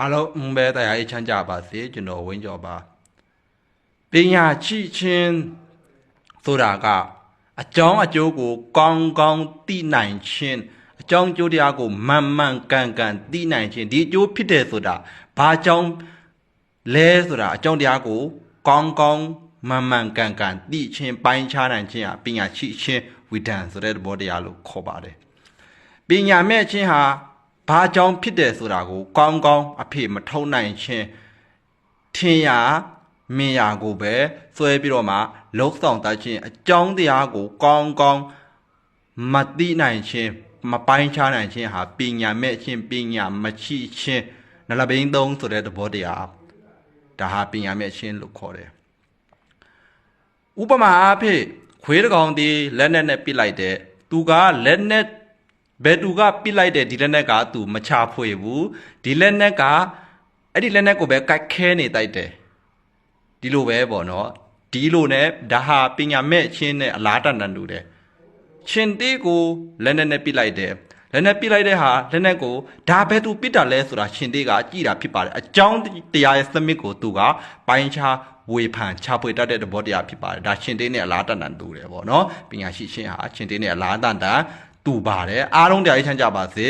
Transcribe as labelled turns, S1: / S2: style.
S1: အားလုံးပဲတရားရေးချမ်းကြပါစေကျွန်တော်ဝင်းကျော်ပါပညာချိချင်းဆိုတာကအကြောင်းအကျိုးကို ကောင်းကောင်းသိနိုင်ခြင်းအကြောင်းအကျိုးတရားကိုမှန်မှန်ကန်ကန်သိနိုင်ခြင်းဒီအကျိုးဖြစ်တယ်ဆိုတာဘာကြောင့်လဲဆိုတာအကြောင်းတရားကို ကောင်းကောင်းမှန်မှန်ကန်ကန်သိခြင်းပိုင်းခြားနိုင်ခြင်းဟာပညာချိချင်းဝိဒံဆိုတဲ့သဘောတရားလို့ခေါ်ပါတယ်ပညာမဲ့ခြင်းဟာ ဘာကြောင့်ဖြစ်တယ်ဆိုတာကို ကောင်းကောင်းအဖေမထုံနိုင်ခြင်းထင်ရမင်ရကိုပဲစွဲပြီးတော့မှလှုပ်ဆောင်တတ်ခြင်းအကြောင်းတရားကို ကောင်းကောင်းမသိနိုင်ခြင်းမပိုင်းခြားနိုင်ခြင်းဟာပညာမဲ့ခြင်းပညာမရှိခြင်းနလဘိန်းသုံးဆိုတဲ့သဘောတရားဒါဟာပညာမဲ့ခြင်းလို့ခေါ်တယ်ဥပမာအားဖြင့်ခွေးတစ်ကောင်ဒီလက်နဲ့နဲ့ပစ်လိုက်တဲ့သူကလက်နဲ့ ဘယ်သူကပစ်လိုက်တဲ့ဒီလက်နဲ့ကသူမချဖွေဘူးဒီလက်နဲ့ကအဲ့ဒီလက်နဲ့ကိုပဲကိုက်ခဲနေတိုက်တယ်ဒီလိုပဲပေါ့နော်ဒီလိုနဲ့ဒါဟာပညာမဲ့ချင်းနဲ့အလားတန်တန်တူတယ်ရှင်တေးကိုလက်နဲ့နဲ့ပြစ်လိုက်တယ်လက်နဲ့ပြစ်လိုက်တဲ့ဟာလက်နဲ့ကိုဒါပဲသူပြစ်တာလဲဆိုတာရှင်တေးကကြည်တာဖြစ်ပါတယ်အကြောင်းတရားရဲ့စမစ်ကိုသူကပိုင်းခြားဝေဖန်ချပွေတတ်တဲ့သဘောတရားဖြစ်ပါတယ်ဒါရှင်တေးနဲ့အလားတန်တန်တူတယ်ပေါ့နော်ပညာရှိချင်းဟာရှင်တေးနဲ့အလားတန်တန် တူပါတယ်အားလုံးတရားချမ်းကြပါစေ